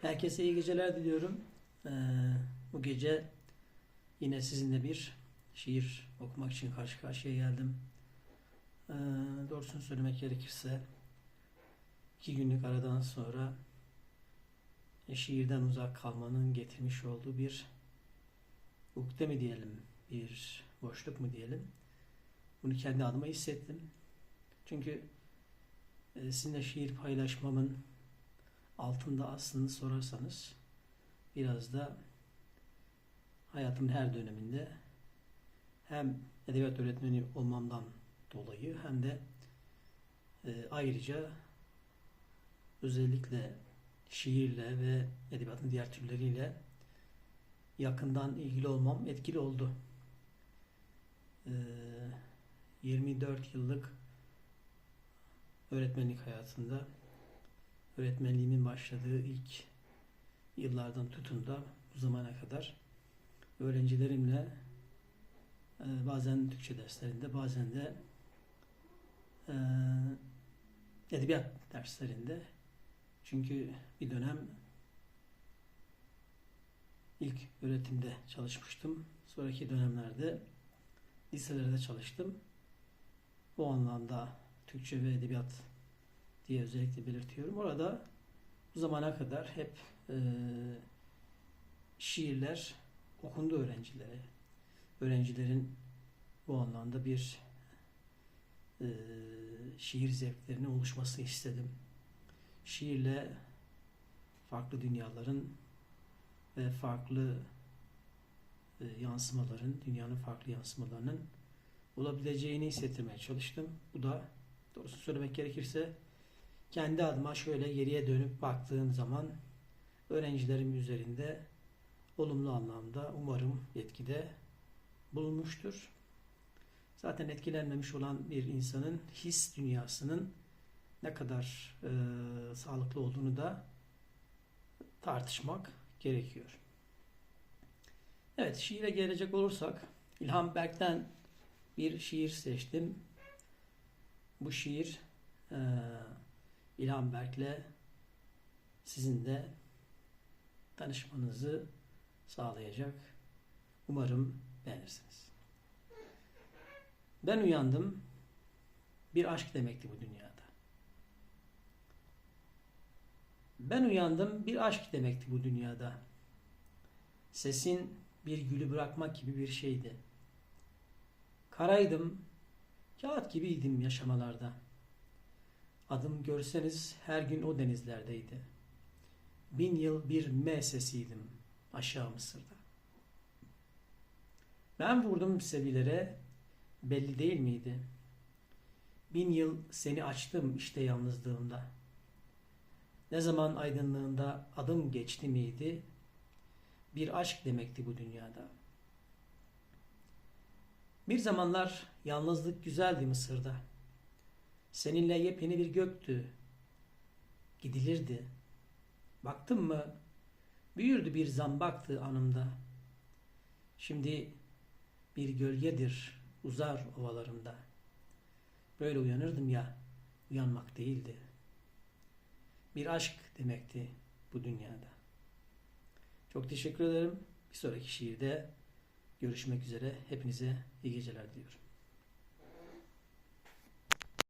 Herkese iyi geceler diliyorum. Ee, bu gece yine sizinle bir şiir okumak için karşı karşıya geldim. Ee, doğrusunu söylemek gerekirse iki günlük aradan sonra e, şiirden uzak kalmanın getirmiş olduğu bir ukde mi diyelim, bir boşluk mu diyelim. Bunu kendi adıma hissettim. Çünkü e, sizinle şiir paylaşmamın altında aslında sorarsanız biraz da hayatımın her döneminde hem edebiyat öğretmeni olmamdan dolayı hem de e, ayrıca özellikle şiirle ve edebiyatın diğer türleriyle yakından ilgili olmam etkili oldu. E, 24 yıllık öğretmenlik hayatında öğretmenliğimin başladığı ilk yıllardan tutun da bu zamana kadar öğrencilerimle e, bazen Türkçe derslerinde bazen de e, edebiyat derslerinde çünkü bir dönem ilk öğretimde çalışmıştım. Sonraki dönemlerde liselerde çalıştım. Bu anlamda Türkçe ve edebiyat diye özellikle belirtiyorum. Orada bu zamana kadar hep e, şiirler okundu öğrencilere. Öğrencilerin bu anlamda bir e, şiir zevklerinin oluşmasını istedim. Şiirle farklı dünyaların ve farklı e, yansımaların, dünyanın farklı yansımalarının olabileceğini hissettirmeye çalıştım. Bu da doğrusu söylemek gerekirse kendi adıma şöyle geriye dönüp baktığım zaman öğrencilerim üzerinde olumlu anlamda umarım etkide bulunmuştur. Zaten etkilenmemiş olan bir insanın his dünyasının ne kadar e, sağlıklı olduğunu da tartışmak gerekiyor. Evet, şiire gelecek olursak İlhan Berk'ten bir şiir seçtim. Bu şiir e, İlhan Berk'le sizin de tanışmanızı sağlayacak. Umarım beğenirsiniz. Ben uyandım. Bir aşk demekti bu dünyada. Ben uyandım. Bir aşk demekti bu dünyada. Sesin bir gülü bırakmak gibi bir şeydi. Karaydım. Kağıt gibiydim yaşamalarda. Adım görseniz her gün o denizlerdeydi. Bin yıl bir M sesiydim aşağı Mısır'da. Ben vurdum sevilere belli değil miydi? Bin yıl seni açtım işte yalnızlığımda. Ne zaman aydınlığında adım geçti miydi? Bir aşk demekti bu dünyada. Bir zamanlar yalnızlık güzeldi Mısır'da. Seninle yepyeni bir göktü. Gidilirdi. Baktım mı büyürdü bir zambaktı anımda. Şimdi bir gölgedir uzar ovalarımda. Böyle uyanırdım ya, uyanmak değildi. Bir aşk demekti bu dünyada. Çok teşekkür ederim. Bir sonraki şiirde görüşmek üzere. Hepinize iyi geceler diliyorum.